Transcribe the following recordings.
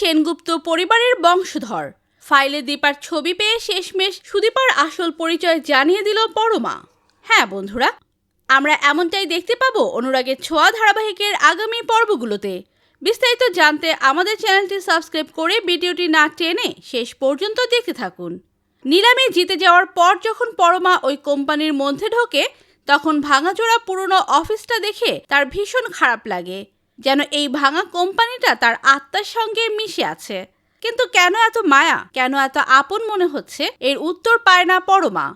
সেনগুপ্ত পরিবারের বংশধর। ফাইলে দীপার ছবি পেয়ে শেষমেশ সুদীপার আসল পরিচয় জানিয়ে দিল পরমা। হ্যাঁ বন্ধুরা, আমরা এমনটাই দেখতে পাবো অনুরাগের ছোঁয়া ধারাবাহিকের আগামী পর্বগুলোতে। বিস্তারিত জানতে আমাদের চ্যানেলটি সাবস্ক্রাইব করে ভিডিওটি না টেনে শেষ পর্যন্ত দেখতে থাকুন। নিলামে জিতে যাওয়ার পর যখন পরমা ওই কোম্পানির মধ্যে ঢোকে, তখন ভাঙাচোরা পুরনো অফিসটা দেখে তার ভীষণ খারাপ লাগে। যেন এই ভাঙা কোম্পানিটা তার আত্মার সঙ্গে মিশে আছে। কিন্তু কেন এত মায়া? কেন এত আপন মনে হচ্ছে? এর উত্তর পায় না পরমা।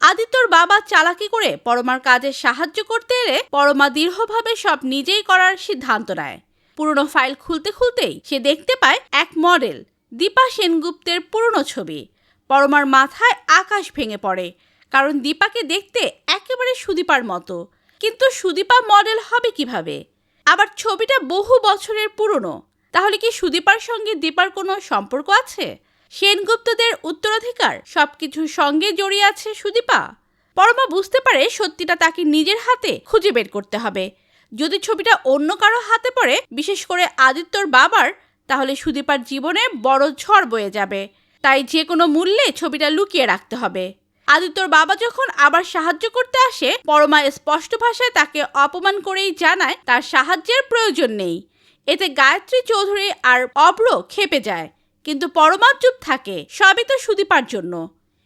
আদিত্যর বাবা চালাকি করে পরমার কাজে সাহায্য করতে এলে পরমা দৃঢ়ভাবে সব নিজেই করার সিদ্ধান্ত নেয়। পুরনো ফাইল খুলতে খুলতেই সে দেখতে পায় এক মডেল, দীপা সেনগুপ্তের পুরনো ছবি। পরমার মাথায় আকাশ ভেঙে পড়ে, কারণ দীপাকে দেখতে একেবারে সুদীপার মতো। কিন্তু সুদীপা মডেল হবে কীভাবে? আবার ছবিটা বহু বছরের পুরনো। তাহলে কি সুদীপার সঙ্গে দীপার কোনো সম্পর্ক আছে? সেনগুপ্তদের উত্তরাধিকার সবকিছুর সঙ্গে জড়িয়ে আছে সুদীপা? পরমা বুঝতে পারে সত্যিটা তাকে নিজের হাতে খুঁজে বের করতে হবে। যদি ছবিটা অন্য কারও হাতে পড়ে, বিশেষ করে আদিত্যর বাবার, তাহলে সুদীপার জীবনে বড় ঝড় বয়ে যাবে। তাই যে কোনো মূল্যে ছবিটা লুকিয়ে রাখতে হবে। আদিত্যর বাবা যখন আবার সাহায্য করতে আসে, পরমা স্পষ্ট ভাষায় তাকে অপমান করেই জানায় তার সাহায্যের প্রয়োজন নেই। এতে গায়ত্রী চৌধুরী আর অব্র খেপে যায়, কিন্তু পরমা চুপ থাকে, সবই তো সুদীপার জন্য।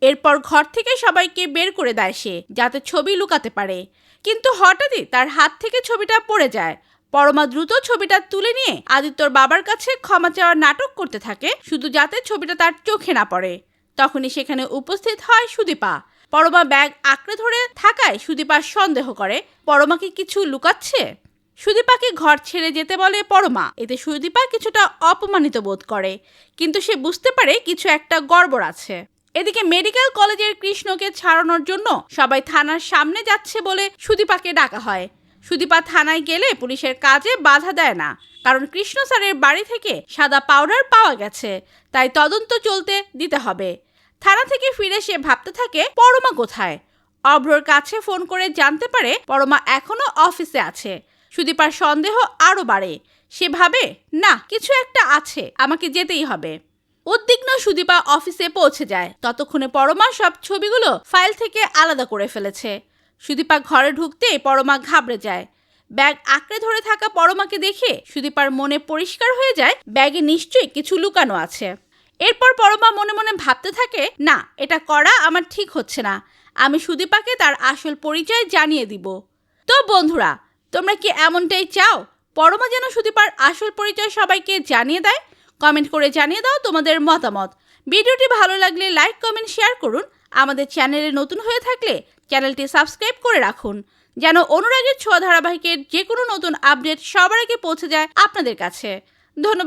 এরপর ঘর থেকে সবাইকে বের করে দেয় সে, যাতে ছবি লুকাতে পারে। কিন্তু হঠাৎই তার হাত থেকে ছবিটা পড়ে যায়। পরমা দ্রুত ছবিটা তুলে নিয়ে আদিত্যর বাবার কাছে ক্ষমা চাওয়ার নাটক করতে থাকে, শুধু যাতে ছবিটা তার চোখে না পড়ে। তখনই সেখানে উপস্থিত হয় সুদীপা। পরমা ব্যাগ আঁকড়ে ধরে থাকায় সুদীপা সন্দেহ করে পরমাকে কিছু লুকাচ্ছে? সুদীপাকে ঘর ছেড়ে যেতে বলে পরমা। এতে সুদীপা কিছুটা অপমানিত বোধ করে, কিন্তু সে বুঝতে পারে কিছু একটা গড়বড় আছে। এদিকে মেডিকেল কলেজের কৃষ্ণকে ছাড়ানোর জন্য সবাই থানার সামনে যাচ্ছে বলে সুদীপাকে ডাকা হয়। সুদীপা থানায় গেলে পুলিশের কাজে বাধা দেয় না, কারণ কৃষ্ণ স্যারের বাড়ি থেকে সাদা পাউডার পাওয়া গেছে, তাই তদন্ত চলতে দিতে হবে। থানা থেকে ফিরে সে ভাবতে থাকে, পরমা কোথায়? অভ্রর কাছে ফোন করে জানতে পারে, পরমা এখনও অফিসে আছে। সুদীপার সন্দেহ আরও বাড়ে। সে ভাবে, না, কিছু একটা আছে, আমাকে যেতেই হবে। উদ্বিগ্ন সুদীপা অফিসে পৌঁছে যায়। ততক্ষণে পরমা সব ছবিগুলো ফাইল থেকে আলাদা করে ফেলেছে। সুদীপা ঘরে ঢুকতেই পরমা ঘাবড়ে যায়। ব্যাগ আঁকড়ে ধরে থাকা পরমাকে দেখে সুদীপার মনে পরিষ্কার হয়ে যায়, ব্যাগে নিশ্চয়ই কিছু লুকানো আছে। এরপর পরমা মনে মনে ভাবতে থাকে, না, এটা করা আমার ঠিক হচ্ছে না। আমি সুদীপাকে তার আসল পরিচয় জানিয়ে দিব। তো বন্ধুরা, তোমরা কি এমনটাই চাও? পরমা যেন সুদীপার আসল পরিচয় সবাইকে জানিয়ে দেয়? কমেন্ট করে জানিয়ে দাও তোমাদের মতামত। ভিডিওটি ভালো লাগলে লাইক, কমেন্ট, শেয়ার করুন। আমাদের চ্যানেলে নতুন হয়ে থাকলে চ্যানেলটি সাবস্ক্রাইব করে রাখুন। যেন অনুরাগের ছোঁয়া ধারাবাহিকের যে কোনো নতুন আপডেট সবার আগে পৌঁছে যায় আপনাদের কাছে। ধন্যবাদ।